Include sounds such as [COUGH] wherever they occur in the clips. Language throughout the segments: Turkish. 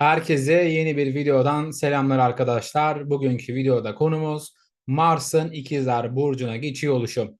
Herkese yeni bir videodan selamlar arkadaşlar. Bugünkü videoda konumuz Mars'ın ikizler burcuna geçiyor oluşu.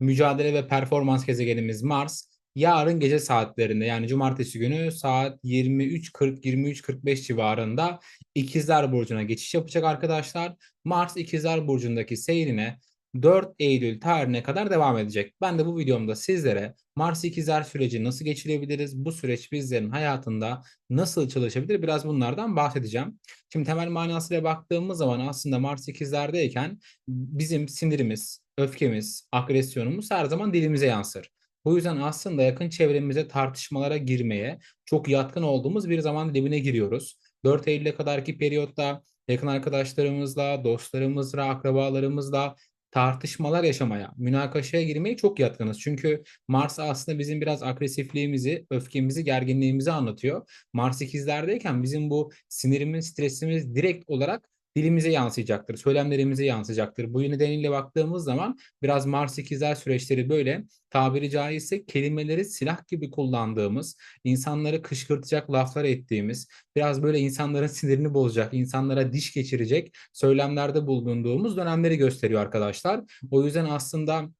Mücadele ve performans gezegenimiz Mars yarın gece saatlerinde yani cumartesi günü saat 23.40-23.45 civarında ikizler burcuna geçiş yapacak arkadaşlar. Mars ikizler burcundaki seyrine 4 Eylül tarihine kadar devam edecek. Ben de bu videomda sizlere Mars ikizler süreci nasıl geçirebiliriz? Bu süreç bizlerin hayatında nasıl çalışabilir? Biraz bunlardan bahsedeceğim. Şimdi temel manasıyla baktığımız zaman aslında Mars ikizlerdeyken bizim sinirimiz, öfkemiz, agresyonumuz her zaman dilimize yansır. Bu yüzden aslında yakın çevremize tartışmalara girmeye çok yatkın olduğumuz bir zaman dilimine giriyoruz. 4 Eylül'e kadarki periyotta yakın arkadaşlarımızla, dostlarımızla, akrabalarımızla tartışmalar yaşamaya, münakaşaya girmeye çok yatkınız. Çünkü Mars aslında bizim biraz agresifliğimizi, öfkemizi, gerginliğimizi anlatıyor. Mars ikizlerdeyken bizim bu sinirimiz, stresimiz direkt olarak dilimize yansıyacaktır, söylemlerimize yansıyacaktır. Bu nedeniyle baktığımız zaman biraz Mars ikizler süreçleri böyle tabiri caizse kelimeleri silah gibi kullandığımız, insanları kışkırtacak laflar ettiğimiz, biraz böyle insanların [LAUGHS] sinirini bozacak, insanlara diş geçirecek söylemlerde bulunduğumuz dönemleri gösteriyor arkadaşlar. O yüzden aslında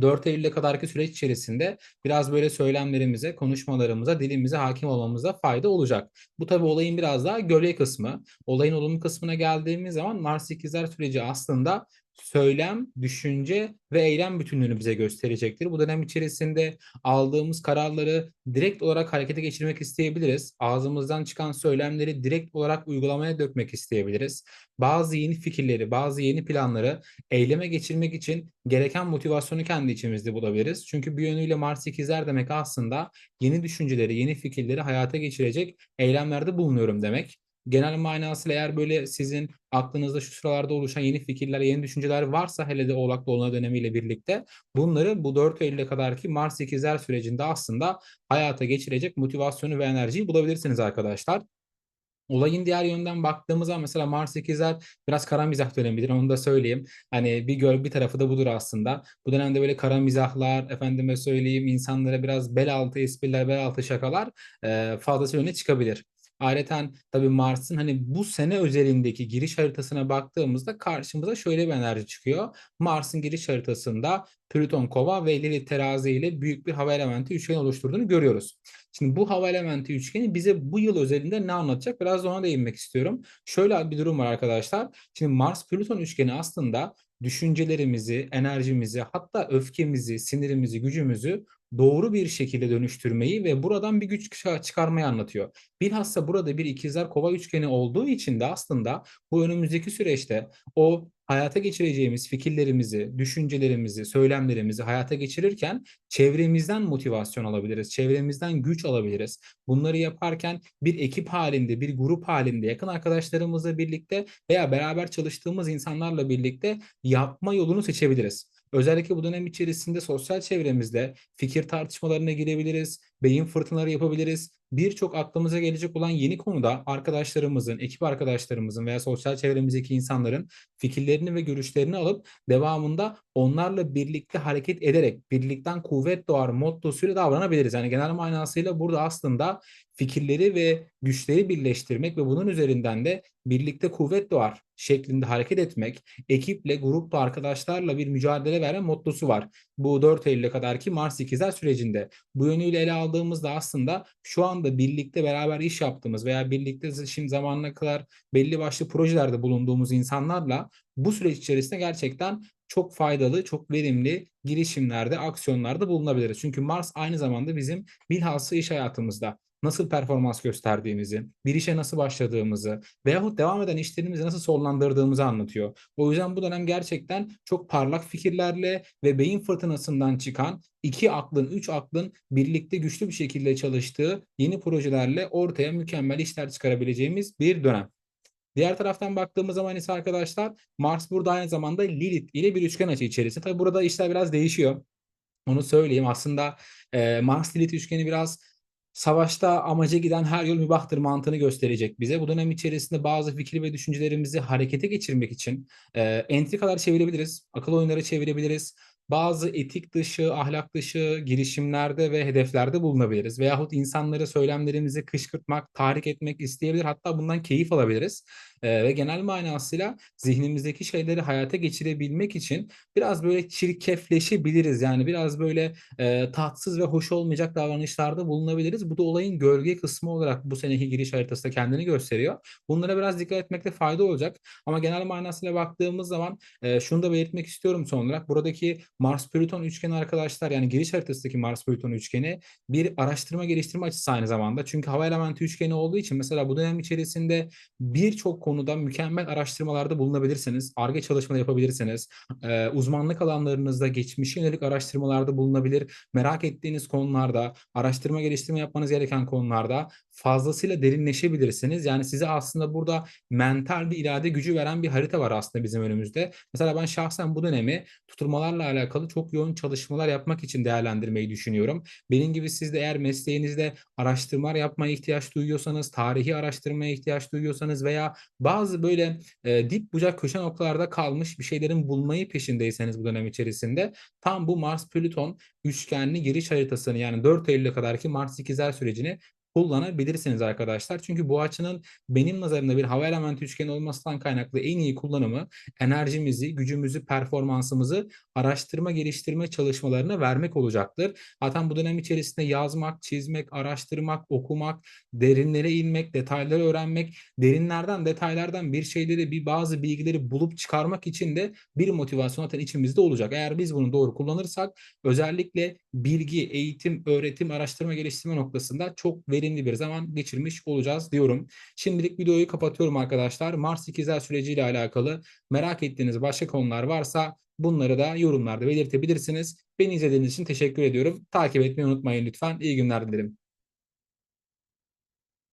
4 Eylül'e kadarki süreç içerisinde biraz böyle söylemlerimize, konuşmalarımıza, dilimize hakim olmamıza fayda olacak. Bu tabii olayın biraz daha gölge kısmı. Olayın olumlu kısmına geldiğimiz zaman Mars ikizler süreci aslında söylem, düşünce ve eylem bütünlüğünü bize gösterecektir. Bu dönem içerisinde aldığımız kararları direkt olarak harekete geçirmek isteyebiliriz. Ağzımızdan çıkan söylemleri direkt olarak uygulamaya dökmek isteyebiliriz. Bazı yeni fikirleri, bazı yeni planları eyleme geçirmek için gereken motivasyonu kendi içimizde bulabiliriz. Çünkü bir yönüyle Mars ikizler demek aslında yeni düşünceleri, yeni fikirleri hayata geçirecek eylemlerde bulunuyorum demek genel manasıyla eğer böyle sizin aklınızda şu sıralarda oluşan yeni fikirler, yeni düşünceler varsa hele de Oğlak Dolunay dönemiyle birlikte bunları bu 4 Eylül'e kadarki Mars ikizler sürecinde aslında hayata geçirecek motivasyonu ve enerjiyi bulabilirsiniz arkadaşlar. Olayın diğer yönden baktığımız zaman mesela Mars ikizler biraz kara mizah dönemidir onu da söyleyeyim. Hani bir göl bir tarafı da budur aslında. Bu dönemde böyle kara mizahlar, efendime söyleyeyim insanlara biraz bel altı espriler, bel altı şakalar e, fazlası öne çıkabilir. Ayrıca tabii Mars'ın hani bu sene özelindeki giriş haritasına baktığımızda karşımıza şöyle bir enerji çıkıyor. Mars'ın giriş haritasında Plüton Kova ve Lilith Terazi ile büyük bir hava elementi üçgen oluşturduğunu görüyoruz. Şimdi bu hava elementi üçgeni bize bu yıl özelinde ne anlatacak? Biraz da ona değinmek istiyorum. Şöyle bir durum var arkadaşlar. Şimdi Mars Plüton üçgeni aslında düşüncelerimizi, enerjimizi, hatta öfkemizi, sinirimizi, gücümüzü doğru bir şekilde dönüştürmeyi ve buradan bir güç çıkarmayı anlatıyor. Bilhassa burada bir ikizler kova üçgeni olduğu için de aslında bu önümüzdeki süreçte o hayata geçireceğimiz fikirlerimizi, düşüncelerimizi, söylemlerimizi hayata geçirirken çevremizden motivasyon alabiliriz, çevremizden güç alabiliriz. Bunları yaparken bir ekip halinde, bir grup halinde, yakın arkadaşlarımızla birlikte veya beraber çalıştığımız insanlarla birlikte yapma yolunu seçebiliriz. Özellikle bu dönem içerisinde sosyal çevremizde fikir tartışmalarına girebiliriz, beyin fırtınaları yapabiliriz. Birçok aklımıza gelecek olan yeni konuda arkadaşlarımızın, ekip arkadaşlarımızın veya sosyal çevremizdeki insanların fikirlerini ve görüşlerini alıp devamında onlarla birlikte hareket ederek birlikten kuvvet doğar mottosuyla davranabiliriz. Yani genel manasıyla burada aslında fikirleri ve güçleri birleştirmek ve bunun üzerinden de birlikte kuvvet doğar şeklinde hareket etmek, ekiple, grupla, arkadaşlarla bir mücadele verme mottosu var. Bu 4 Eylül'e kadarki Mars ikizler sürecinde. Bu yönüyle ele aldığımızda aslında şu anda birlikte beraber iş yaptığımız veya birlikte şimdi zamanına kadar belli başlı projelerde bulunduğumuz insanlarla bu süreç içerisinde gerçekten çok faydalı, çok verimli girişimlerde, aksiyonlarda bulunabiliriz. Çünkü Mars aynı zamanda bizim bilhassa iş hayatımızda nasıl performans gösterdiğimizi, bir işe nasıl başladığımızı veyahut devam eden işlerimizi nasıl sonlandırdığımızı anlatıyor. O yüzden bu dönem gerçekten çok parlak fikirlerle ve beyin fırtınasından çıkan iki aklın, üç aklın birlikte güçlü bir şekilde çalıştığı yeni projelerle ortaya mükemmel işler çıkarabileceğimiz bir dönem. Diğer taraftan baktığımız zaman ise arkadaşlar Mars burada aynı zamanda Lilith ile bir üçgen açı içerisinde. Tabi burada işler biraz değişiyor. Onu söyleyeyim. Aslında e, Mars Lilith üçgeni biraz savaşta amaca giden her yol mübahtır mantığını gösterecek bize. Bu dönem içerisinde bazı fikir ve düşüncelerimizi harekete geçirmek için e, entrikalar çevirebiliriz, akıl oyunları çevirebiliriz. Bazı etik dışı, ahlak dışı girişimlerde ve hedeflerde bulunabiliriz. Veyahut insanları söylemlerimizi kışkırtmak, tahrik etmek isteyebilir. Hatta bundan keyif alabiliriz. Ee, ve genel manasıyla zihnimizdeki şeyleri hayata geçirebilmek için biraz böyle çirkefleşebiliriz. Yani biraz böyle e, tatsız ve hoş olmayacak davranışlarda bulunabiliriz. Bu da olayın gölge kısmı olarak bu seneki giriş haritasında kendini gösteriyor. Bunlara biraz dikkat etmekte fayda olacak. Ama genel manasıyla baktığımız zaman e, şunu da belirtmek istiyorum son olarak. Buradaki Mars-Plüton üçgeni arkadaşlar yani giriş haritasındaki Mars-Plüton üçgeni bir araştırma geliştirme açısı aynı zamanda. Çünkü hava elementi üçgeni olduğu için mesela bu dönem içerisinde birçok konuda mükemmel araştırmalarda bulunabilirsiniz. ARGE çalışmaları yapabilirsiniz. E, uzmanlık alanlarınızda geçmişe yönelik araştırmalarda bulunabilir. Merak ettiğiniz konularda, araştırma geliştirme yapmanız gereken konularda fazlasıyla derinleşebilirsiniz. Yani size aslında burada mental bir irade gücü veren bir harita var aslında bizim önümüzde. Mesela ben şahsen bu dönemi tutulmalarla alakalı çok yoğun çalışmalar yapmak için değerlendirmeyi düşünüyorum. Benim gibi siz de eğer mesleğinizde araştırmalar yapmaya ihtiyaç duyuyorsanız, tarihi araştırmaya ihtiyaç duyuyorsanız veya bazı böyle e, dip bucak köşe noktalarda kalmış bir şeylerin bulmayı peşindeyseniz bu dönem içerisinde tam bu Mars-Plüton üçgenli giriş haritasını yani 4 Eylül'e kadarki Mars ikizler sürecini kullanabilirsiniz arkadaşlar. Çünkü bu açının benim nazarımda bir hava elementi üçgeni olmasından kaynaklı en iyi kullanımı enerjimizi, gücümüzü, performansımızı araştırma, geliştirme çalışmalarına vermek olacaktır. Zaten bu dönem içerisinde yazmak, çizmek, araştırmak, okumak, derinlere inmek, detayları öğrenmek, derinlerden, detaylardan bir şeyleri, bir bazı bilgileri bulup çıkarmak için de bir motivasyon zaten içimizde olacak. Eğer biz bunu doğru kullanırsak özellikle bilgi, eğitim, öğretim, araştırma, geliştirme noktasında çok verimli bir zaman geçirmiş olacağız diyorum. Şimdilik videoyu kapatıyorum arkadaşlar. Mars ikizler süreciyle alakalı merak ettiğiniz başka konular varsa bunları da yorumlarda belirtebilirsiniz. Beni izlediğiniz için teşekkür ediyorum. Takip etmeyi unutmayın lütfen. İyi günler dilerim.